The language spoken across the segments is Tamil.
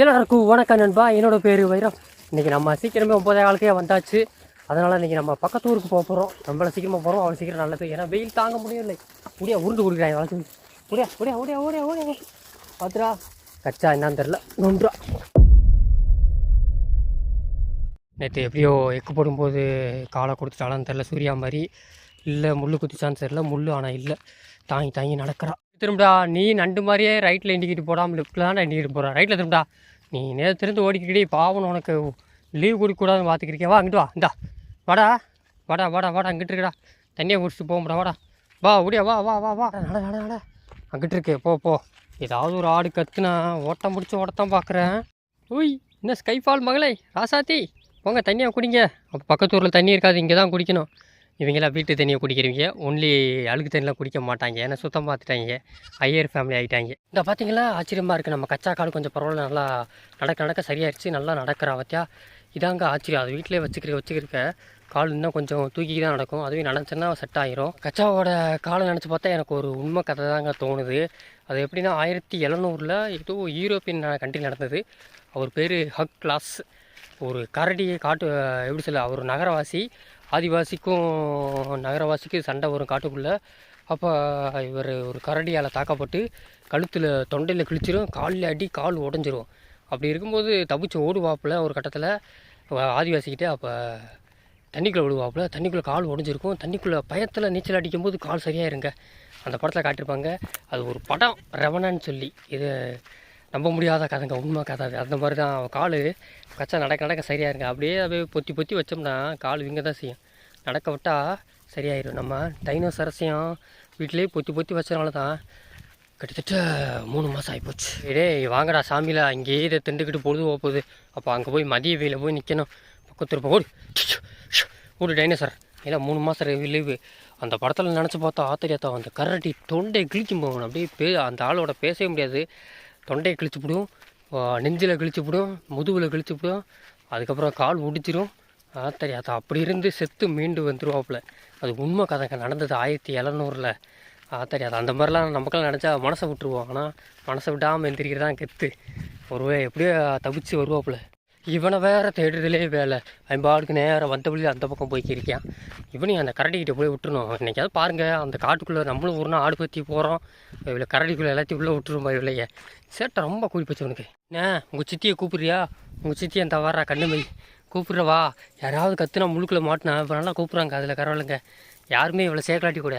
எல்லாருக்கும் வணக்கம் நண்பா. என்னோட பேர் வைரம். இன்றைக்கி நம்ம சீக்கிரமே ஒம்பதே காலத்தையே வந்தாச்சு. அதனால் இன்றைக்கி நம்ம பக்கத்து ஊருக்கு போக போகிறோம் நம்மள சீக்கிரமாக போகிறோம் அவ்வளோ சீக்கிரம் நல்லது. ஏன்னா வெயில் தாங்க முடியும் இல்லை முடியா உருண்டு கொடுக்குறாங்க வளர்த்து முடியா முடியா ஓடியா ஓடியா ஓடியா. பார்த்துடா கச்சா என்னன்னு தெரில நொன்றா நேற்று எப்படியோ எக்கு போடும்போது காலை கொடுத்துட்டாலான்னு தெரில சூர்யா மாதிரி. இல்லை முள் குத்திச்சான்னு தெரில முள் ஆனால் இல்லை. தாங்கி தாங்கி நடக்கிறா. திரும்படா நீ நண்டு மாதிரியே ரைட்டில் இண்டிக்கிட்டு போடாமல் லெஃப்ட்டில் தான் இண்டிக்கிட்டு போகிறான் ரைட்டில் திரும்படா. நீ நேரம் திருந்து ஓடிக்கிட்டே பாவம் உனக்கு லீவ் கொடுக்கக்கூடாதுன்னு பார்த்துக்கிருக்கேன் வா அங்கிட்டு வா இந்தா. வாடா வாடா வாடா வாடா அங்கிட்டு இருக்கடா. தண்ணியை குடிச்சிட்டு போகும்டா வாடா. வா ஓடியா வா வா வா வா. நட நட நட அங்கிட்டு இருக்கு போ போ. ஏதாவது ஒரு ஆடு கத்துனா ஓட்டம் பிடிச்சி ஓடத்தான் பார்க்குறேன். ஓய் என்ன ஸ்கைஃபால் மகளே. ராசாத்தி போங்க தண்ணியை குடிங்க. அப்போ பக்கத்து ஊரில் தண்ணி இருக்காது இங்கே தான் குடிக்கணும். இவங்கெல்லாம் வீட்டு தண்ணியை குடிக்கிறவங்க ஒன்லி அழுக்கு தண்ணிலாம் குடிக்க மாட்டாங்க. ஏன்னா சுத்தம் பார்த்துட்டாங்க. ஐயர் ஃபேமிலி ஆகிட்டாங்க இந்த பார்த்தீங்களா? ஆச்சரியமாக இருக்குது நம்ம கச்சா காடு கொஞ்சம் பரவாயில்ல. நல்லா நடக்க நடக்க சரியாயிடுச்சு. நல்லா நடக்கிறா பார்த்தியா இதாங்க ஆச்சரியம். அது வீட்டிலே வச்சுக்கிற வச்சுக்கிருக்க கால் இன்னும் கொஞ்சம் தூக்கி தான் நடக்கும். அதுவே நினச்சேன்னா செட் ஆகிரும் கச்சாவோட காலை நினச்சி பார்த்தா எனக்கு ஒரு உண்மை கதை தாங்க தோணுது. அது எப்படின்னா ஆயிரத்தி எழுநூறில் ஏதோ யூரோப்பியன் கண்ட்ரி நடந்தது. அவர் பேர் ஹக் கிளாஸ் ஒரு கரடியை காட்டு எப்படி சொல்ல அவர் நகரவாசி. ஆதிவாசிக்கும் நகரவாசிக்கும் சண்டை வரும் காட்டுக்குள்ளே. அப்போ இவர் ஒரு கரடியால் தாக்கப்பட்டு கழுத்தில் தொண்டையில் கிழிச்சிரும் காலில் அடி கால் உடஞ்சிரும். அப்படி இருக்கும்போது தப்பிச்சு ஓடுவாப்புல ஒரு கட்டத்தில். ஆதிவாசிக்கிட்டே அப்போ தண்ணிக்குள்ளே விழுவாப்புல தண்ணிக்குள்ளே கால் உடஞ்சிருக்கும். தண்ணிக்குள்ளே பயத்தில் நீச்சல் அடிக்கும்போது கால் சரியாயிருங்க. அந்த படத்தில் காட்டியிருப்பாங்க அது ஒரு படம் ரெவனான்னு சொல்லி. இது நம்ப முடியாத கதைங்க உண்மை கதை. அது அந்த மாதிரி தான் கால் கச்சா நடக்க நடக்க சரியாக இருங்க அப்படியே அப்படியே பொத்தி பொத்தி வச்சோம்னா கால் இங்கே தான் செய்யும். நடக்க விட்டால் சரியாயிடும் நம்ம டைனோசரஸையும் வீட்டிலேயே பொத்தி பொத்தி வச்சனால தான் கிட்டத்தட்ட மூணு மாதம் ஆகிப்போச்சு டேய் வாங்கடா சாமியில். அங்கேயே இதை திண்டுக்கிட்டு பொழுது போகுது. அப்போ அங்கே போய் மதிய வெயில் போய் நிற்கணும் பக்கத்து போடு ஓடு டைனோசர். இல்லை மூணு மாதம் லீவு அந்த படத்தில் நினச்சி பார்த்தா ஆத்திரியாத்தா அந்த கரடி தொண்டை கிழிக்கும் போகணும் அப்படியே பே அந்த ஆளோட பேசவே முடியாது. தொண்டையை கிழிச்சு விடும் நெஞ்சில் கிழிச்சு விடும் முதுகில் கிழிச்சு விடும் அதுக்கப்புறம் கால் உடிச்சிரும் தெரியாது அப்படி இருந்து செத்து மீண்டு வந்துடுவாப்புல அது உண்மை கதைங்க நடந்தது ஆயிரத்தி எழுநூறில். தெரியாது அந்த மாதிரிலாம் நமக்கெல்லாம் நினச்சா மனசை விட்டுருவோம். ஆனால் மனசை விடாமல் எந்திரிக்கிறது தான் கெத்து ஒருவே எப்படியோ தப்பிச்சு வருவாப்புல. இவனை வேற தேடுறதுலே வேலை. ஐம்பாடுக்கு நேரம் வந்த வந்தபடி அந்த பக்கம் போய்க்கிருக்கான் இவனையும் அந்த கரடிக்கிட்ட போய் விட்டுருணும் என்னைக்காவது பாருங்கள் அந்த காட்டுக்குள்ளே நம்மளும் ஒரு நாள் ஆடு பற்றி போகிறோம் இவ்வளோ கரடிக்குள்ளே எல்லாத்தையும் உள்ளே விட்டுருமா இவ்வளைய சேட்டை ரொம்ப கூலி போச்சு உனக்கு என்ன உங்கள் சித்தியை கூப்பிட்றியா? உங்கள் சித்தி அந்த வர்றா கண்ணுமை கூப்பிட்றவா யாராவது கற்றுனா முழுக்கில் மாட்டினா இப்போ நல்லா கூப்பிட்றாங்க அதில் கரவாயில்லைங்க யாருமே இவ்வளோ சேர்க்கலாட்டி கூட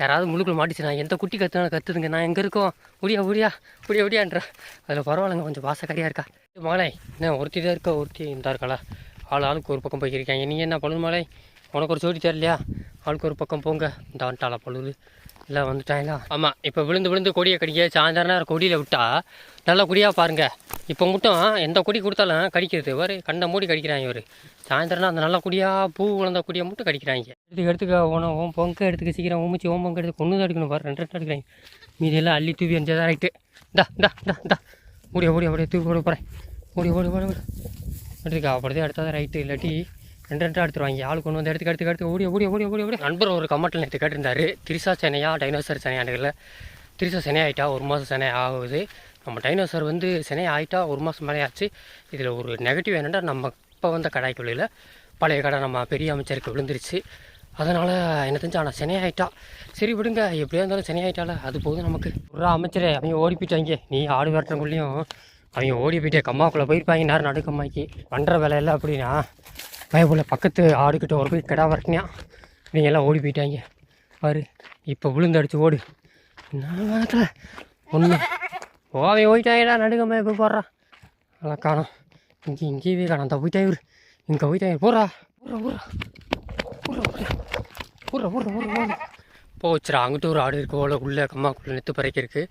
யாராவது முழுக்கள் மாட்டிச்சுனா எந்த குட்டி கத்துனாலும் கத்துதுங்க. நான் எங்கே இருக்கோம்? முடியா முடியா முடியா முடியான்ற அதில் பரவாயில்லைங்க கொஞ்சம் பாசக்காரியாக இருக்கா? மாலை என்ன ஒருத்தி தான் இருக்கா ஒருத்தி இருந்தா இருக்காளா? ஆள் ஆளுக்கு ஒரு பக்கம் போய்க்கிருக்காங்க. நீங்கள் என்ன பழுது மாலை உனக்கு ஒரு ஜோடி தெரியலையா ஆளுக்கு ஒரு பக்கம் போங்க. இந்த வந்துட்டாளா பழுது? எல்லாம் வந்துட்டாங்களா? ஆமாம் இப்போ விழுந்து விழுந்து கொடியை கடிக்க சாயந்தரம் கொடியில் விட்டா நல்லா கொடியாக பாருங்க. இப்போ மட்டும் எந்த கொடி கொடுத்தாலும் கடிக்கிறது. இவர் கண்ணை மூடி கடிக்கிறாங்க இவர். சாயந்தரம்னா அந்த நல்ல கொடியாக பூ விழுந்த கொடியை மட்டும் கடிக்கிறாங்க. எடுத்துக்க எடுத்துக்க உன ஓம் பொங்க எடுத்துக்க சீக்கிரம் ஓமிச்சு ஓம் பொங்க எடுத்து கொண்டு தான் எடுக்கணும் பாரு. ரெண்டு ரெண்டு எடுக்கிறாங்க மீதி எல்லாம் அள்ளி தூவி அஞ்சாதான் ரைட்டு இந்தா இந்தா இந்தா இந்தா. ஓடியா ஓடியா ஓடியா தூக்கி போட போகிறேன் ஓடி ஓடி ஓடி ஓடி. எடுத்துக்கா அப்படிதான் எடுத்தால் ரைட்டு இல்லாட்டி ரெண்டு ரெண்டு எடுத்துருவாங்க ஆள் கொண்டு வந்து எடுத்துக்க எடுத்துக்க எடுத்து ஓடி ஓடி ஓடி ஓடி ஓடி. நண்பர் ஒரு கமெண்ட்டில் நேற்று கேட்டிருந்தாரு திரிசா சென்னையா டைனோசர் சென்னையாண்டுகளில் திரிசா சென்னை ஆகிட்டா ஒரு மாதம் சென்னை ஆகுது. நம்ம டைனோசர் வந்து சென்னை ஆகிட்டா ஒரு மாதம் மேலே ஆச்சு. இதில் ஒரு நெகட்டிவ் என்னென்னா நம்ம இப்போ வந்த கடாய்க்குள்ளில் பழைய கடை நம்ம பெரிய அமைச்சருக்கு விழுந்துருச்சு. அதனால் என்ன தெரிஞ்சு ஆனால் சென்னை சரி விடுங்க எப்படியா இருந்தாலும் சென்னையாயிட்டால அது போதும் நமக்கு. ஒரு அமைச்சரே அவங்க ஓடி போயிட்டாங்க. நீ ஆடு விரட்டுறக்குள்ளேயும் அவங்க ஓடி போயிட்டே கம்மாக்குள்ளே போயிருப்பாங்க நேரம் நடுக்கம்மாக்கி. பண்ணுற வேலையெல்லாம் அப்படின்னா பயபுள்ள பக்கத்து ஆடுக்கிட்ட ஒரு போய் கிடா வரட்டினியா இவங்க எல்லாம் ஓடி போயிட்டாங்க. பாரு இப்போ விழுந்து அடித்து ஓடு. நேரத்தில் ஒன்று ஓவை ஓயிட்டாங்கடா நடுக்கம்மா இப்போ போடுறா. நல்லா காணும். இங்கே இங்கேயே காணும். அந்த போயிட்டா இங்கே போயிட்டாங்க போடுறா. ஊரா ஊரா ஊரா ஊரா ஊரா ஊரா ஊரா போச்சுடா ஒரு ஆடு இருக்குது போல உள்ளே கம்மாக்குள்ளே நெத்து பறைக்கிருக்கு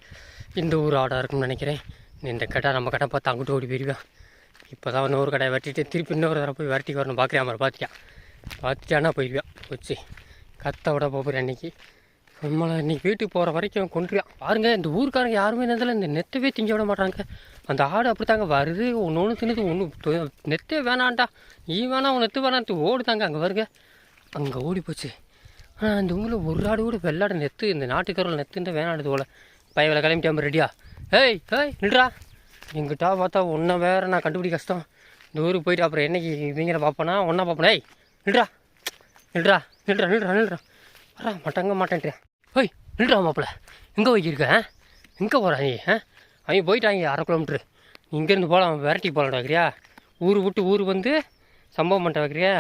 இந்த ஊர் ஆடாக இருக்கும்னு நினைக்கிறேன். இந்த கடை நம்ம கடை பார்த்து அங்கிட்டு ஓடி போயிடுவேன் இப்போ தான் இன்னொரு கடையை வெட்டிட்டு திருப்பி இன்னொரு தடவை போய் விரட்டி வரணும். பார்க்குறியா மாதிரி பார்த்துட்டான் பார்த்துட்டானா போயிடுவேன் வச்சு கத்த விட போகிறேன் அன்றைக்கி நம்மளை இன்னைக்கு வீட்டுக்கு போகிற வரைக்கும் கொண்டுருவான் பாருங்க இந்த ஊருக்காரங்க யாருமே என்னதில் இந்த நெத்தவே திங்க விட மாட்டாங்க. அந்த ஆடு அப்படித்தாங்க வருது ஒன்று ஒன்று தின்னுது ஒன்று நெத்தே வேணாண்டா ஈ வேணாம் உன் நெத்து வேணான்ட்டு ஓடுதாங்க அங்கே வருங்க. அங்கே ஓடி போச்சு. ஆனால் இந்த ஊரில் ஒரு ஆடு கூட வெள்ளாடு நெத்து இந்த நாட்டுக்கரில் நெத்துன்ற வேணாடுது போல. பயவில் கிளம்பிட்டாம ரெடியா ஏய் ஏய் நில்றா. எங்கிட்டா பார்த்தா ஒன்றை வேறு நான் கண்டுபிடி கஷ்டம். இந்த ஊருக்கு போயிட்டு அப்புறம் என்னைக்கு இவங்கள பார்ப்பேனா ஒன்றா பார்ப்பேன்? ஏய் நில்றா. நில்றா நில்றா நில்றா நில்றா. வரா மாட்டாங்க மாட்டேன்ட்டேன் ஓய் நில்றா மாப்பிள்ள. எங்கே வைக்கிருக்க எங்கே போகிறான் நீ ஆ? அவங்க போயிட்டாங்க அரை கிலோமீட்ரு இங்கேருந்து போகலாம் விரட்டி போகலாம் வைக்கிறியா? ஊர் விட்டு ஊர் வந்து சம்பவம் பண்ணிட்ட வைக்கிறியா?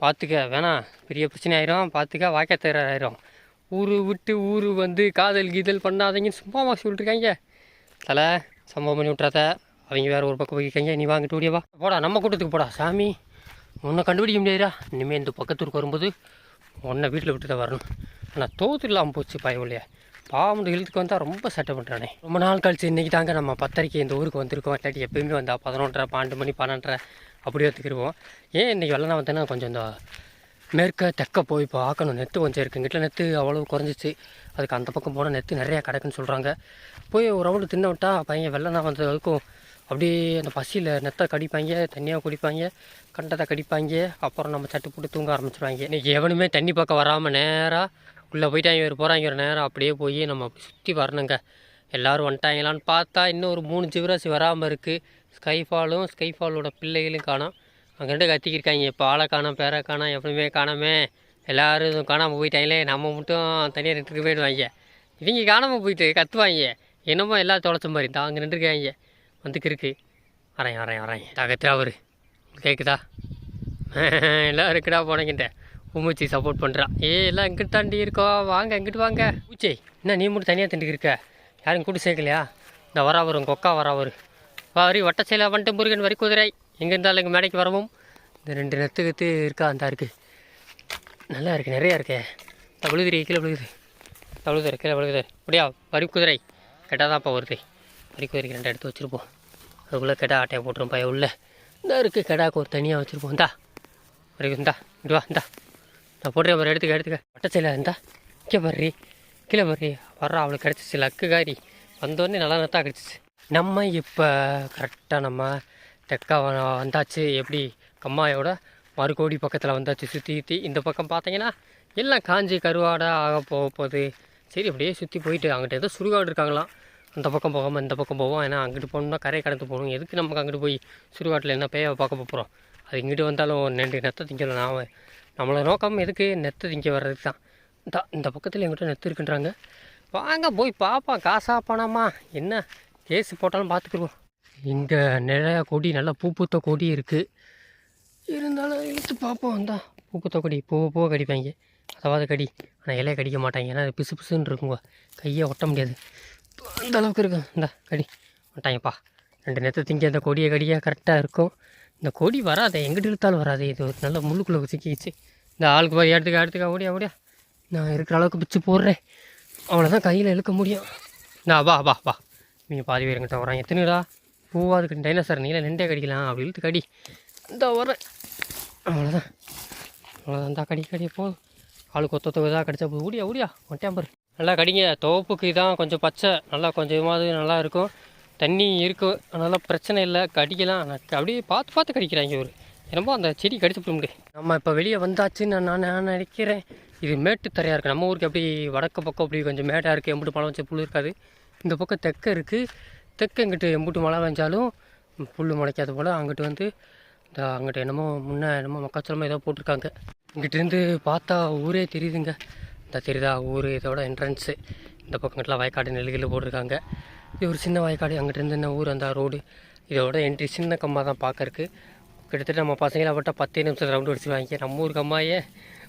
பார்த்துக்க வேணாம் பெரிய பிரச்சனை ஆயிரும். பார்த்துக்க வாய்க்காத்தேர ஆயிரும். ஊர் விட்டு ஊர் வந்து காதல் கீதல் பண்ணாதீங்கன்னு சும்மாவா சொல்லிட்டுருக்காங்க தலை சம்பவம் பண்ணி விட்றாத அவங்க வேறு ஒரு பக்கம் போயிருக்காங்க நீ வாங்கிட்டு ஓடியா போடா நம்ம கூட்டத்துக்கு போடா. சாமி உன்னை கண்டுபிடிக்க முடியாதா இனிமேல் இந்த பக்கத்தூருக்கு வரும்போது உன்னை வீட்டில் விட்டு தான் வரணும். ஆனால் தோத்து இல்லாமல் போச்சு பயவில்லையா பாவம் இழுத்துக்கு வந்தால் ரொம்ப சட்டை பண்ணுறானே ரொம்ப நாள் கழிச்சு இன்றைக்கி தாங்க நம்ம பத்தரைக்கு இந்த ஊருக்கு வந்திருக்கோம். இல்லாட்டி எப்பயுமே வந்தால் பதினொன்றரை பன்னெண்டு மணி பன்னெண்டரை அப்படி எடுத்துக்கிடுவோம் ஏன் இன்றைக்கி வெள்ளனா வந்தேன்னா கொஞ்சம் இந்த மேற்க தெற்க போய் பார்க்கணும். நெத்து கொஞ்சம் இருக்குது எங்கிட்ட நெத்து அவ்வளோ குறைஞ்சிச்சு. அதுக்கு அந்த பக்கம் போனால் நெத்து நிறையா கிடக்குன்னு சொல்கிறாங்க போய் ஒரு ரவுண்டு தின்ன விட்டா பையன் வெள்ளனா வந்ததுக்கும் அப்படியே அந்த பசியில் நெத்தை கடிப்பாங்க தண்ணியாக குடிப்பாங்க கண்டத்தை கடிப்பாங்க. அப்புறம் நம்ம சட்டு போட்டு தூங்க ஆரம்பிச்சிருவாங்க. இன்றைக்கி எவனுமே தண்ணி பக்கம் வராமல் நேராக உள்ளே போயிட்டாங்க ஒரு போகிறாங்க ஒரு நேரம் அப்படியே போய் நம்ம அப்படி சுற்றி வரணுங்க. எல்லோரும் வந்துட்டாங்களான்னு பார்த்தா இன்னும் ஒரு மூணு ஜிவராசி வராமல் இருக்குது ஸ்கைஃபாலும் ஸ்கைஃபாலோட பிள்ளைகளும் காணும். அங்கிட்ட ரெண்டு கத்திக்கிருக்காங்க. இப்போ ஆளை காணோம் பேரை காணோம் எப்பவுமே காணாமே. எல்லோரும் காணாமல் போயிட்டாங்களே. நம்ம மட்டும் தனியாக நின்றுட்டு போயிடுவாங்க. இவங்க காணாமல் போயிட்டு கத்துவாங்க. என்னமோ எல்லாம் தொலைச்ச மாதிரி. தான் அங்கே நின்றுருக்காங்க. வந்துக்கிருக்கு. வரேன் வரேன் வரேன். தகத்தா அவரு. கேட்குதா எல்லாம் இருக்குடா போனங்கிட்ட. உமிச்சி சப்போர்ட் பண்ணுறா ஏ எல்லாம் இங்கிட்டு தாண்டி இருக்கோம் வாங்க இங்கிட்டு வாங்க? பூச்சே என்ன நீ மட்டும் தனியாக திண்டுக்கு இருக்க? யாரும் கூட்டு சேர்க்கலையா? இந்த வரா வரும் கொக்கா வரா வரும் வரி வட்டச்சையில் வந்துட்டு முருகன் வரி குதிரை. எங்கே இருந்தாலும் எங்கள் மேடைக்கு வரவும். இந்த ரெண்டு நெத்து கத்து இருக்கா? அந்த இருக்குது நல்லா இருக்குது நிறையா இருக்கே. விழுதுரி கீழே விழுகுது. விழுதுற கீழே விழுகுது. அப்படியா? வரி குதிரை. கெட்டால் தான்ப்பா வருது. வரி குதிரைக்கு ரெண்டு எடுத்து வச்சுருப்போம். அதுக்குள்ளே கெடா ஆட்டையை போட்டுரும் பையன் உள்ள. இந்த இருக்குது கெடாக்கு ஒரு தனியாக வச்சுருப்போம். இந்தா. வரைக்கும் இந்தா. இட்டு வா இந்தா. நான் போட்டுறேன் ஒரு எடுத்துக்க எடுத்துக்க. வட்டச்சையில் இருந்தா இங்கே பர்றி கீழே பர்றி வர்றா அவளுக்கு கிடச்சிச்சு. லக்கு காரி. வந்தோடனே நல்லா நத்தா கிடச்சிச்சு. நம்ம இப்போ கரெக்டாக நம்ம டெக்கா வந்தாச்சு. எப்படி? கம்மாயோட மறுகோடி பக்கத்தில் வந்தாச்சு. சுற்றி சுற்றி இந்த பக்கம் பார்த்தீங்கன்னா எல்லாம் காஞ்சி கருவாடாக ஆக போக போகுது. சரி அப்படியே சுற்றி போயிட்டு அங்கிட்ட ஏதோ சுடுகாடு இருக்காங்களாம். அந்த பக்கம் போகாமல் இந்த பக்கம் போவோம். ஏன்னா அங்கிட்டு போகணும்னா கரை கடந்து போகணும். எதுக்கு நமக்கு அங்கிட்டு போய் சுடுகாட்டில் என்ன பேயை பார்க்க போகிறோம் அது இங்கிட்டு வந்தாலும் நெண்டு நெத்தை திங்கல. நான் நம்மளை நோக்கம் எதுக்கு நெத்தை திங்க வர்றதுக்கு தான். இந்த இந்த பக்கத்தில் எங்கிட்ட நெத்து இருக்குன்றாங்க. வாங்க போய் பார்ப்போம் காசா பணமா? என்ன? கேஸ் போட்டாலும் பார்த்துக்குருவோம் இங்கே நிறையா கொடி நல்லா பூ பூத்த கொடி இருக்குது இருந்தாலும் இழுத்து பார்ப்போம் இந்தா பூ பூத்த கொடி பூ பூவை கடிப்பாங்க. அதாவது கடி. ஆனால் இலையை கடிக்க மாட்டாங்க. ஏன்னா அது பிசு பிசுன்னு இருக்குங்க. கையை ஒட்ட முடியாது. அந்த அளவுக்கு இருக்கும். இந்த கடி. மாட்டாங்கப்பா. ரெண்டு நேரத்தை திங்க அந்த கொடியை கடியாக கரெக்டாக இருக்கும். இந்த கொடி வராது. எங்கிட்ட இழுத்தாலும் வராது. இது ஒரு நல்ல முள்ளுக்குள்ளே சிக்கிச்சு இந்த ஆளுக்கு போய் எடுத்துக்க எடுத்துக்க ஓடியா ஓடியா. நான் இருக்கிற அளவுக்கு பிச்சு போடுறேன். அவ்வளோதான் கையில் இழுக்க முடியும். நான் வா வா வா. நீங்கள் பாதி பேர் எங்கிட்ட வரான் எத்தனைடா? பூவா இருக்கு டைனோசர் நீங்களே நின்றே கடிக்கலாம் அப்படி இழுத்து கடி. இந்த வரேன் அவ்வளோதான் அவ்வளோதான் தான் கடி கடி போதும் ஆளுக்கு ஒத்த தொகை தான் கடிச்சா போதும். ஓடியா ஓடியா ஒன்ட்டாம் பாரு நல்லா கடிங்க. தோப்புக்கு இதான் கொஞ்சம் பச்சை. நல்லா கொஞ்சமாவது நல்லா இருக்கும். தண்ணி இருக்கும் அதனால் பிரச்சனை இல்லை. கடிக்கலாம். ஆனால் அப்படியே பார்த்து பார்த்து கடிக்கிறாங்க ஒரு என்னமோ அந்த செடி கடிச்சு போட முடியும் நம்ம இப்போ வெளியே வந்தாச்சுன்னு நான் நான் நினைக்கிறேன். இது மேட்டு தரையாக இருக்குது நம்ம ஊருக்கு அப்படி வடக்கு பக்கம் அப்படி கொஞ்சம் மேட்டாக இருக்குது எம்புட்டு மழை வச்ச புல் இருக்காது. இந்த பக்கம் தெற்க இருக்குது தெற்கு இங்கிட்டு எம்பிட்டு மழை பெஞ்சாலும் புல் முளைக்காத போல் அங்கிட்டு வந்து இந்த அங்கிட்டு என்னமோ முன்னே என்னமோ மக்காச்சோளமோ ஏதோ போட்டிருக்காங்க. இங்கிட்டேருந்து பார்த்தா ஊரே தெரியுதுங்க. இந்த தெரியுதா? ஊர் இதோட என்ட்ரன்ஸு இந்த பக்கங்கள்லாம் வயக்காடு நெல்லுகள் போட்டிருக்காங்க. இது ஒரு சின்ன வயக்காடு. அங்கிட்டேருந்து என்ன ஊர்? அந்த ரோடு. இதோட என்ட்ரி சின்ன கம்மா தான் பார்க்கறக்கு கிட்டத்தட்ட நம்ம பசங்களை விட்டால் பத்தே நிமிஷம் ரவுண்டு அடிச்சுருவாங்க நம்ம ஊருக்கு அம்மாயே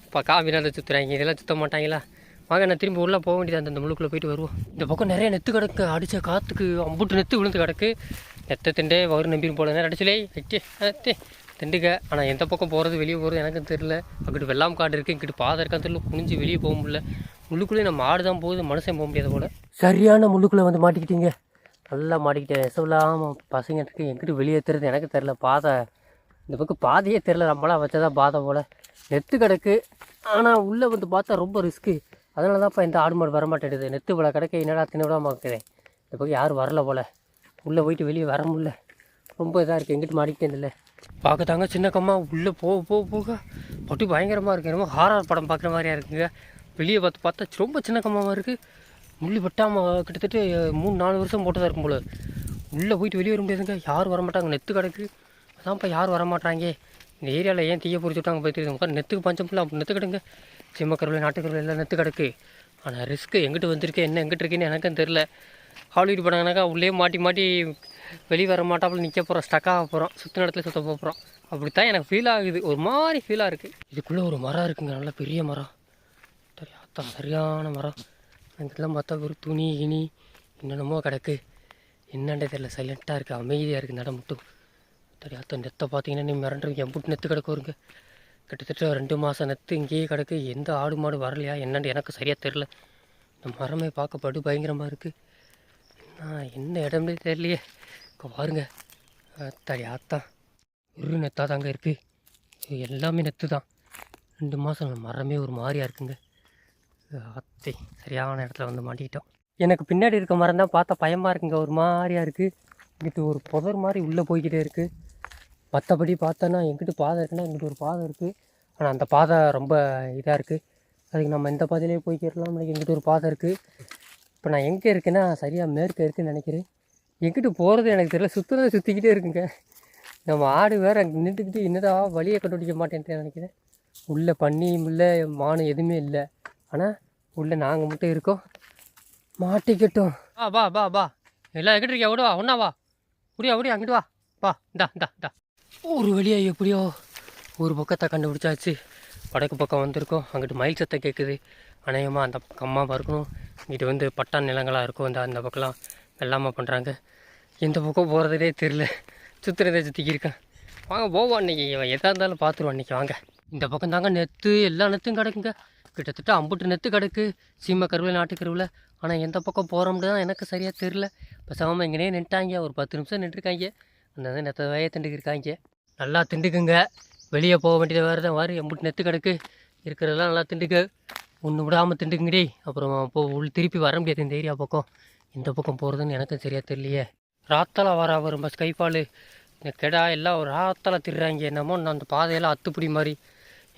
இப்போ காவினாத சுற்றுறாங்க இதெல்லாம் சுத்த மாட்டாங்களா? வாங்க நான் திரும்பி உள்ளே போக வேண்டியது அந்த முழுக்குள்ளே போயிட்டு வருவோம். இந்த பக்கம் நிறைய நெத்து கிடக்கு. அடித்த காற்றுக்கு அம்புட்டு நெத்து விழுந்து கிடக்கு. நெத்த திண்டே வரும் நம்பின்னு போல. நேரம் அடிச்சலே அட்டே திண்டுக்க. ஆனால் எந்த பக்கம் போகிறது வெளியே போகிறது எனக்கும் தெரில அங்கிட்டு வெள்ளாம் காடு இருக்குது இங்கிட்டு பாதை இருக்கான்னு தெரியல. குனிஞ்சு வெளியே போக முடியல. முள்ளுக்குள்ளே நம்ம ஆடு தான் போகுது மனுஷன் போக முடியாத போல். சரியான முள்ளுக்குள்ளே வந்து மாட்டிக்கிட்டீங்க. நல்லா மாட்டிக்கிட்டேன். நெசவில்லாமல் பசங்க இருக்குது எங்கிட்டு வெளியேற்றுறது எனக்கு தெரில பாதை இந்த பக்கம் பாதையே தெரில நம்மளாம் வச்சதான் பாதை போல். நெத்து கிடக்கு. ஆனால் உள்ளே வந்து பார்த்தா ரொம்ப ரிஸ்க்கு அதனால தான்ப்பா இந்த ஆடு மாடு வர மாட்டேங்குது நெத்து போல கிடக்க என்னடா தின்னு விடாம இருக்குது இந்த பக்கம் யாரும் வரல போல். உள்ளே போயிட்டு வெளியே வர முடியல. ரொம்ப இதாக இருக்குது எங்கிட்டு மாட்டிக்கிட்டே இல்லை. பார்க்க தாங்க சின்ன கம்மா. உள்ளே போக போக போக. பட்டு பயங்கரமாக இருக்குது என்னமோ ஹாரர் படம் பார்க்குற மாதிரியா இருக்குங்க. வெளியே பார்த்து பார்த்தா ரொம்ப சின்ன கம்மாவாக இருக்குது முள்ளி வெட்டாமல் கிட்டத்தட்ட மூணு நாலு வருஷம் போட்டதாக இருக்கும் போல். உள்ளே போயிட்டு வெளியே வர முடியாதுங்க. யாரும் வர மாட்டாங்க நெத்து கிடக்கு. அதான்ப்பா யாரும் வரமாட்டாங்க இந்த ஏரியாவில் ஏன் தீய பிடிச்சி விட்டாங்க போய் தெரியுது உட்காந்து நெத்துக்கு பஞ்சம் இல்லை அப்படி நெத்து கிடங்க சிம்மக்கருவில் நாட்டுக்கருவில் எல்லாம் நெத்து கிடக்கு. ஆனால் ரிஸ்க்கு எங்கிட்டு வந்திருக்கேன் என்ன எங்கிட்டு இருக்கேன்னு எனக்கும் தெரில ஹாலிவுட் படங்கனாக்கா உள்ளே மாட்டி மாட்டி வெளியே வர மாட்டாப்புல நிற்க போகிறோம் ஸ்டக்காக போகிறோம் சுற்றின இடத்துல சுற்ற போகிறோம் அப்படித்தான் எனக்கு ஃபீல் ஆகுது. ஒரு மாதிரி ஃபீலாக இருக்குது இதுக்குள்ளே ஒரு மரம் இருக்குங்க நல்ல பெரிய மரம். சரி சரியான மரம். அங்கெல்லாம் பார்த்தா ஒரு துணி கிணி என்னென்னமோ கிடக்கு. என்னண்டே தெரியல சைலண்ட்டாக இருக்குது அமைதியாக இருக்குது நட மட்டும். சரி நெத்தை பார்த்தீங்கன்னா நீ மிரண்டுருவீங்க எம்புட்டு நெத்து கிடக்கு வருங்க கிட்டத்தட்ட ரெண்டு மாதம் நெத்து இங்கேயே கிடக்கு. எந்த ஆடு மாடு வரலையா? என்னன்னு எனக்கு சரியாக தெரில இந்த மரமே பார்க்க படு பயங்கரமாக இருக்குது நான் என்ன இடம்னே தெரியலையே. இப்போ பாருங்க. அத்தாடி ஆத்தான் ஒரு நெத்தாக தாங்க இருக்குது எல்லாமே நெத்து தான் ரெண்டு மாதம் மரமே ஒரு மாதிரியாக இருக்குங்க. அத்தை சரியான இடத்துல வந்து மாட்டிக்கிட்டோம். எனக்கு பின்னாடி இருக்க மரம் தான் பார்த்தா பயமாக இருக்குங்க. ஒரு மாதிரியாக இருக்குது இங்கிட்டு ஒரு புதர் மாதிரி உள்ளே போய்கிட்டே இருக்குது மற்றபடி பார்த்தோன்னா எங்கிட்டு பாதை இருக்குன்னா இங்கிட்டு ஒரு பாதை இருக்குது ஆனால் அந்த பாதை ரொம்ப இதாக இருக்குது அதுக்கு நம்ம இந்த பாதையிலே போய்க்கிறலாம் எனக்கு எங்கிட்ட ஒரு பாதை இருக்குது இப்போ நான் எங்கே இருக்கேன்னா சரியாக மேற்க இருக்குன்னு நினைக்கிறேன். எங்கிட்டு போகிறது எனக்கு தெரியல. சுற்றுறது சுற்றிக்கிட்டே இருக்குங்க. நம்ம ஆடு வேறு அங்கே நின்றுக்கிட்டு என்னடா வழியை கண்டுபிடிக்க மாட்டேன்ட்டு நினைக்கிறேன். உள்ளே பன்னியும் இல்லை மானம் எதுவுமே இல்லை. ஆனால் உள்ளே நாங்கள் மட்டும் இருக்கோம். மாட்டிக்கிட்டோம். வா வா வா வா. எல்லாம் எங்கிட்டு இருக்கியா? விடுவா ஒன்றா வா. முடியா முடியா அங்கிட்டு வா. வா இந்தா இந்தா இந்தா. ஒரு வழியாக எப்படியோ ஒரு பக்கத்தை கண்டுபிடிச்சாச்சு. வடக்கு பக்கம் வந்திருக்கோம். அங்கிட்டு மயில் சத்தம் கேட்குது அநேகமாக அந்த பக்கமாக இருக்கணும் இங்கிட்டு வந்து பட்டா நிலங்களாக இருக்கும். அந்த அந்த பக்கம்லாம் வெள்ளாமல் பண்ணுறாங்க எந்த பக்கம் போகிறதே தெரில சுற்றுறதை சுற்றிக்கிருக்கேன் வாங்க போவோம் அன்றைக்கி எதாக இருந்தாலும் பார்த்துருவோம் அன்றைக்கி வாங்க. இந்த பக்கம் தாங்க நெத்து. எல்லா நெத்தும் கிடக்குங்க. கிட்டத்தட்ட அம்புட்டு நெத்து கிடக்கு. சீமை கருவில் நாட்டு கருவில். ஆனால் எந்த பக்கம் போகிறோம்னு தான் எனக்கு சரியாக தெரில இப்போ சமமாக இங்கேனே நின்ட்டாங்க. ஒரு பத்து நிமிஷம் நின்றுருக்காங்க. அந்த நெத்த வய திண்டுக்கிருக்காங்க நல்லா திண்டுக்குங்க. வெளியே போக வேண்டியது வேறு தான் வாரி எம்பிட்டு நெத்து கிடக்கு. இருக்கிறதெல்லாம் நல்லா திண்டுக்கு. ஒன்று விடாமல் திண்டுக்குங்கடி. அப்புறம் போ உள் திருப்பி வர முடியாது இந்த ஏரியா பக்கம். இந்த பக்கம் போகிறதுன்னு எனக்கும் சரியாக தெரியலையே. ராத்தால வர வரும் பஸ் கைப்பால் இந்த கெடா எல்லாம் ஒரு ராத்தால திடுறாங்க என்னமோ நான் அந்த பாதையெல்லாம் அத்துப்பிடி மாதிரி.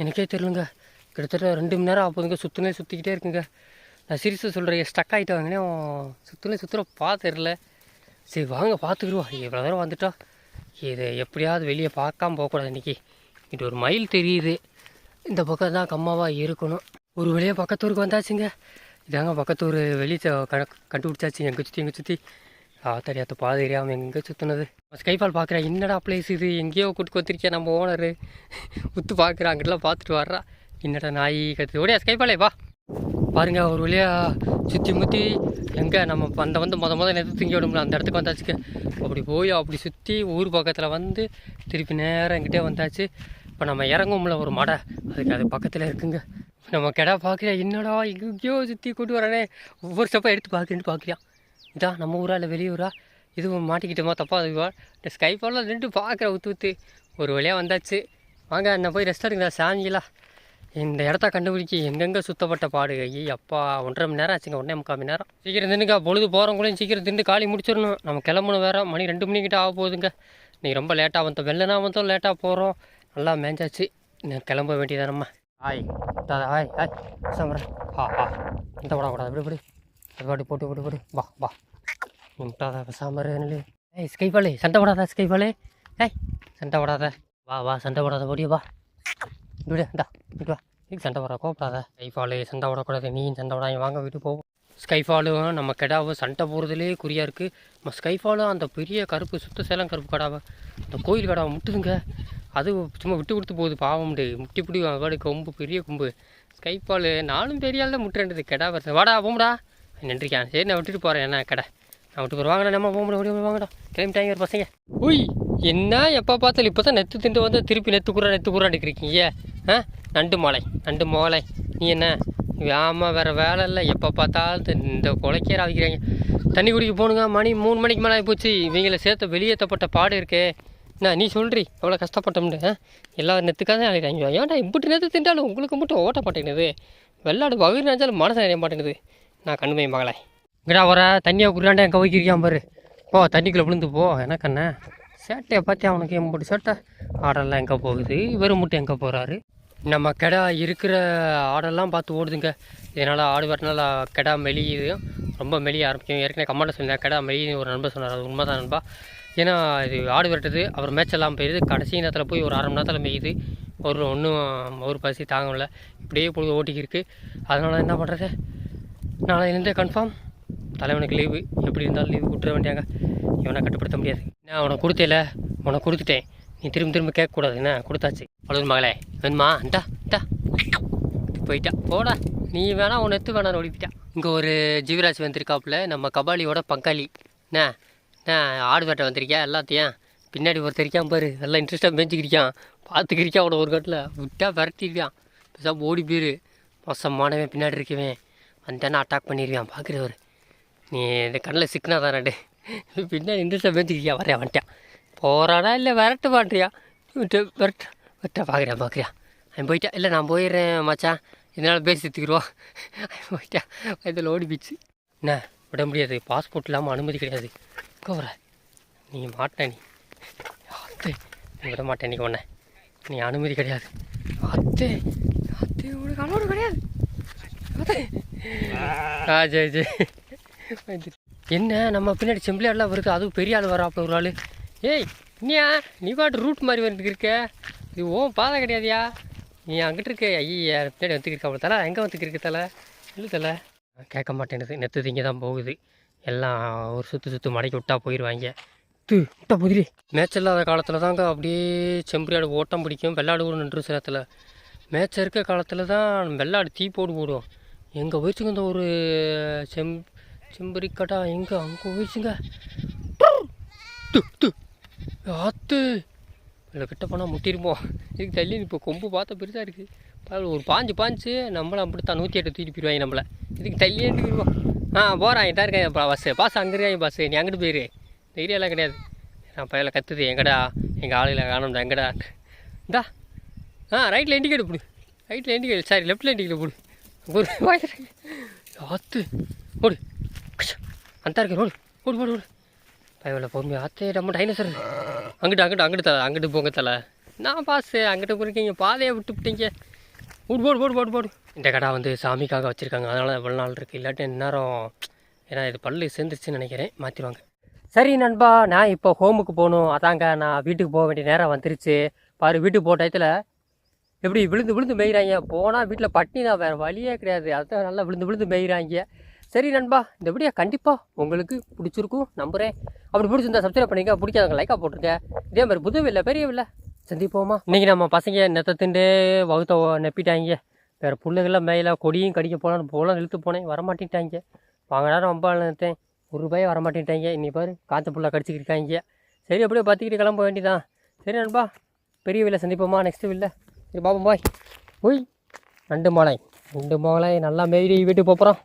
எனக்கே தெரியலங்க. கிட்டத்தட்ட ரெண்டு மணி நேரம் ஆகுதுங்க. சுற்றுனே சுற்றிக்கிட்டே இருக்குங்க. நான் சிரிசு சொல்கிறேன் ஸ்டக் ஆகிட்டாங்கன்னே சுற்றுனே சுற்றுற பார்த்துடல சரி வாங்க பார்த்துக்கிடுவா இவ்வளோ தூரம் வந்துட்டோம் இது எப்படியாவது வெளியே பார்க்காம போகக்கூடாது இன்றைக்கி இது ஒரு மயில் தெரியுது. இந்த பக்கம் தான் கம்மாவாக இருக்கணும். ஒரு வழியாக பக்கத்தூருக்கு வந்தாச்சுங்க. இதாங்க பக்கத்தூர். வெளியே கண்டுபிடிச்சாச்சு. எங்கே சுற்றி எங்கே சுற்றி தெரியாத பாதை தெரியாமல் எங்கே சுற்றுனது ஸ்கைஃபால் பார்க்குறேன் என்னடா பிளேஸ் இது? எங்கேயோ கூட்டு கொத்திருக்கேன் நம்ம ஓனரு உத்து பார்க்குறேன் அங்கிட்டலாம் பார்த்துட்டு வர்றா. என்னடா நாய் கற்று ஓடியா ஸ்கைஃபாலே வா. பாருங்கள் ஒரு வழியாக சுற்றி முற்றி எங்கே நம்ம அந்த வந்து மொதல் மொதல் நேரத்து திங்க விடும்ல அந்த இடத்துக்கு வந்தாச்சுக்கு. அப்படி போய் அப்படி சுற்றி ஊர் பக்கத்தில் வந்து திருப்பி நேரம் எங்கிட்டே வந்தாச்சு. இப்போ நம்ம இறங்கும்ல ஒரு மடை. அதுக்கு அது பக்கத்தில் இருக்குங்க. நம்ம கிடா பார்க்கல என்னடா எங்கேயோ சுற்றி கூட்டு வரானே ஒவ்வொரு ஸ்டெப்பாக எடுத்து பார்க்குறேன்னு பார்க்குறியா இதான் நம்ம ஊரா இல்லை வெளியூரா? இதுவும் மாட்டிக்கிட்டோமா தப்பா அதுவா இந்த ஸ்கைஃபாலாம் நின்று பார்க்குற ஊற்று ஊற்று ஒரு வழியாக வந்தாச்சு. வாங்க நான் போய் ரெஸ்டாரண்ட் சாமிங்களா இந்த இடத்த கண்டுபிடிச்சி எங்கெங்கே சுத்தப்பட்ட பாடு? அப்பா ஒன்றரை மணி நேரம் ஆச்சுங்க ஒன்றே முக்கால் மணி நேரம். சீக்கிரம் தின்னுக்கா பொழுது போகிறவங்களையும் சீக்கிரம் தின்னு காலி முடிச்சிடணும். நம்ம கிளம்பணும் வேற மணி ரெண்டு மணிக்கிட்ட ஆக போகுதுங்க. நீ ரொம்ப லேட்டாக வந்தோம் வெள்ளனா வந்தோம் லேட்டாக போகிறோம் நல்லா மேஞ்சாச்சு. நான் கிளம்ப நம்ம ஆய் தாதா ஆய் ஆய் சமரன். ஹா ஹா இந்த விடக்கூடாது இப்படி இப்படி அது பாட்டு போட்டு போட்டு விடு. வா வா. முட்டாதா பேசாம இல்லை ஏய் ஸ்கைபாலே சண்டை போடாதா ஸ்கைபாலே ஏய் சண்டை போடாத. வா வா சண்டை போடாத போடியே வா. இப்படியா இந்தா விட்டு வா இதுக்கு சண்டை வர கோப்படாத ஸ்கைஃபாலு சண்டை விடக்கூடாது நீ சண்டை விடாங்க வாங்க விட்டு போவோம் ஸ்கைஃபாலும் நம்ம கெடாவும் சண்டை போடுறதுலே குறியாக இருக்குது நம்ம ஸ்கைஃபாலும் அந்த பெரிய கருப்பு சுத்த சேலம் கருப்பு கடாவை அந்த கோயில் கடாவை முட்டுதுங்க அது சும்மா விட்டு கொடுத்து போகுது பாவம் முட்டி பிடி வாடு கொம்பு பெரிய கொம்பு ஸ்கைஃபாலு நானும் பெரிய ஆள் தான் முட்டுறது கெடா வருது வாடா போம்டா நின்றுருக்கேன் சரி நான் விட்டுட்டு போகிறேன் என்ன கடை நான் விட்டு போகிறேன் வாங்கடா நம்ம போக முடியும் வாங்கடா கிளம்பிட்டாங்க ஒரு பசங்க உய் என்ன எப்போ பார்த்தாலும் இப்போ தான் நெத்து திண்டு வந்து திருப்பி நெத்து குறா நெத்து குறான்னு இருக்கீங்க ஆ? நண்டு மாலை நண்டு மோலை. நீ என்ன? ஆமாம் வேறு வேலை இல்லை. எப்போ பார்த்தாலும் இந்த- குலைக்கீரை குலைக்கேற தண்ணி குடிக்க போகணுங்க. மணி மூணு மணிக்கு மேலே போச்சு இவங்களை சேர்த்து வெளியேற்றப்பட்ட பாடு இருக்கே. என்ன நீ சொல்றி. எவ்வளோ கஷ்டப்பட்டோம்னு ஆ? எல்லா நெத்துக்காக தான் அழைக்கிறாங்க ஏன்டா இப்படி நேற்று திண்டாலும் உங்களுக்கு மட்டும் ஓட்ட மாட்டேங்குது. வெள்ளாடு வகுர் நினைச்சாலும் மனசு நிறைய மாட்டேங்குது. நான் கண்ணுமை மகளை. இங்கடா வர தண்ணியை குடியாண்டா எங்கே வைக்கிறியான் பாரு. போ தண்ணிக்குள்ளே விழுந்து போ. எனக்கு என்ன சேட்டையை பார்த்தியா அவனுக்கு? எம்படி சேட்டை. ஆடெல்லாம் எங்கே போகுது? வெறும் மட்டும் எங்கே போகிறாரு நம்ம கெடா இருக்கிற ஆடெல்லாம் பார்த்து ஓடுதுங்க. இதனால் ஆடு வரனால கெடா மெலியுது. ரொம்ப மெலிய ஆரம்பிக்கும். ஏற்கனவே கமெண்ட்டில் சொன்னேன் கெடா மெலியுது ஒரு நண்பர் சொன்னார். அது உண்மை தான் நண்பா. ஏன்னா இது ஆடு விரட்டுது அவர் மேட்செல்லாம் போயிடுது கடைசி நேரத்தில் போய் ஒரு அரை மணி நேரத்தில் மேயுது ஒரு ஒன்றும் ஒரு பசி தாங்கல இப்படியே பொழுது ஓட்டிக்கிருக்கு. அதனால் என்ன பண்ணுறது நாளையிலேருந்தே கன்ஃபார்ம் தலைவனுக்கு லீவு எப்படி இருந்தாலும் லீவு விட்டுற வேண்டியாங்க. இவனை கட்டுப்படுத்த முடியாது. நான் உனக்கு கொடுத்தல. உனக்கு கொடுத்துட்டேன். நீ திரும்ப திரும்ப கேட்கக்கூடாது. என்ன? கொடுத்தாச்சு. அவ்வளோ மகளே. வேணுமா? இந்தா இந்தா. போயிட்டா. போடா. நீ வேணா உன் எத்து வேணா ஓடிப்பிட்டா. இங்கே ஒரு ஜீவராஜ் வந்திருக்காப்புல. நம்ம கபாலியோட பங்காளி. என்ன? என்ன? ஆடு வேட்டை வந்திருக்கியா? எல்லாத்தையும். பின்னாடி ஒருத்தர் இருக்கான் பாரு. நல்லா இன்ட்ரெஸ்ட்டாக மேய்ச்சிக்கிறியான் பார்த்துக்கிறிக்கான் அவனை ஒரு கட்டில் விட்டா விரட்டிருக்கான் பெருசாக ஓடி போயிரு. மோசமானவன் பின்னாடி இருக்கவன். வந்தானா அட்டாக் பண்ணிடுவான். பார்க்குறவர் நீ இந்த கண்ணில் சிக்கனா தானே பின்னாடி இன்ட்ரெஸ்ட்டாக மேய்ச்சிக்கிறியா வரையா வந்துட்டான் போகிறானா இல்லை விரட்ட மாட்டியா விட்டு விரட்ட விரட்ட பார்க்குறியா பார்க்குறியா அவன் போயிட்டா. இல்லை நான் போயிடுறேன் மச்சான். இதனால் பேசி எடுத்துக்கிடுவோம் போயிட்டா. இதில் ஓடி போச்சு என்ன? விட முடியாது. பாஸ்போர்ட் இல்லாமல் அனுமதி கிடையாது. கோவர நீ மாட்ட நீ. அத்தே. நீ விட மாட்டேன் நீ உன்ன. நீ அனுமதி கிடையாது. அத்தே. அத்தே உனக்கு அலோடு கிடையாது. ஆ ஜெய் ஜெய். என்ன? நம்ம பின்னாடி செம்பிளாடெலாம் வருது அதுவும் பெரிய ஆள் வராப்புல ஒரு ஆள். ஏய் நீயா? நீ பாட்டு ரூட் மாதிரி வந்துட்டு இருக்க. இது ஓ பாதை கிடையாதியா? நீ அங்கிட்டு இருக்க. ஐயா பின்னாடி வந்துக்கிருக்க அவ்வளோ தலை. எங்கே வந்துக்கிருக்க தலை? இல்லை தலை. கேட்க மாட்டேனுது நெத்து திங்க தான் போகுது. எல்லாம் ஒரு சுற்று சுற்று மடக்கி விட்டா போயிடுவாங்க து விட்டா புதிரி மேட்ச் இல்லாத காலத்தில் தாங்க அப்படியே செம்பரியாடு ஓட்டம் பிடிக்கும். வெள்ளாடு கூட நின்று சிலத்தில் மேட்ச் இருக்க காலத்தில் தான் வெள்ளாடு தீ போடு போடும். எங்கே போயிடுச்சுங்க இந்த ஒரு செம் செம்பரிக்கட்டா எங்கே? அங்கே போயிடுச்சுங்க. து து ஆத்து. இல்லை கிட்ட போனால் முட்டிருப்போம் இதுக்கு தள்ளி இப்போ கொம்பு பார்த்தா பெருசாக இருக்குது பரவாயில்ல ஒரு பாஞ்சு பாஞ்சு நம்மளை அப்படித்தான் நூற்றி எட்டு தூக்கி போயிடுவாங்க நம்மளை. இதுக்கு தள்ளியே போயிடுவோம் ஆ போகிறான் இதான் இருக்கேன் பஸ்ஸு பாஸ் அங்கே இருக்காங்க பஸ்ஸு நீ அங்கிட்டு போயிரு. இந்த ஏரியாலாம் கிடையாது. நான் பையில கத்துது எங்கடா? எங்கள் ஆளுகளை காணும் எங்கடா? இந்தா. ஆ ரைட்டில் இண்டிகேட் போடு. ரைட்டில் இண்டிகேட் சாரி லெஃப்ட்டில் இண்டிகேட் போடு. ஒரு ஆத்து. ஓடு அந்த இருக்கு ஓடு ஓடு ஓடு ஓடு பயவில் பொறுமையா ஆத்தே நம்ம டைனோசர் அங்கிட்டு அங்கிட்டு அங்கிட்டு தலை அங்கிட்டு போங்க தலை. நான் பாசு அங்கிட்டு போயிருக்கீங்க பாதையை விட்டு விட்டீங்க. ஓடு போடு போடு போடு போடு இந்த கடை வந்து சாமிக்காக வச்சுருக்காங்க. அதனால் எவ்வளோ நாள் இருக்குது இல்லாட்டி நேரம் ஏன்னா இது பல்லு சேர்ந்துருச்சுன்னு நினைக்கிறேன். மாற்றிடுவாங்க சரி நண்பா நான் இப்போ ஹோமுக்கு போகணும். அதாங்க நான் வீட்டுக்கு போக வேண்டிய நேரம் வந்துருச்சு. பாரு வீட்டுக்கு போக டயத்தில் எப்படி விழுந்து விழுந்து மேய்கிறாங்க போனால் வீட்டில் பட்டினி தான் வேறு வழியே கிடையாது. அதான் நல்லா விழுந்து விழுந்து மேய்கிறாங்க சரி நண்பா இந்த வீடியோ கண்டிப்பாக உங்களுக்கு பிடிச்சிருக்கும் நம்புகிறேன் அப்படி பிடிச்சிருந்தா சப்ஸ்கிரைப் பண்ணிக்க பிடிக்காதவங்க லைக்காக போட்டிருக்கேன் இதே மாதிரி புதுவில்லை பெரியவில்லை சந்திப்போமா? இன்றைக்கி நம்ம பசங்க நெத்தத்துண்டே வகுத்த நெப்பிட்டாங்க. வேறு புல்லுகள்லாம் மேலே கொடியும் கடிக்க போகலான்னு போகலாம் இழுத்து போனேன் வரமாட்டேன்ட்டாங்க. வாங்க நேரம் ரொம்ப நினைத்தேன் ஒரு ரூபாய் வரமாட்டேன்ட்டாங்க. இன்னைக்கு பாரு காற்று புல்லாக கடிச்சிக்கிட்டு இருக்காங்க. சரி அப்படியே பார்த்துக்கிட்டு கிளம்ப வேண்டியதான் சரி நண்பா பெரிய வில்லை சந்திப்போமா நெக்ஸ்ட்டு வில்லை. சரி பாப்போம் பாய் ஒய் ரெண்டு மாலை ரெண்டு மாலை நல்லா மேய்டி வீட்டுக்கு போகிறோம்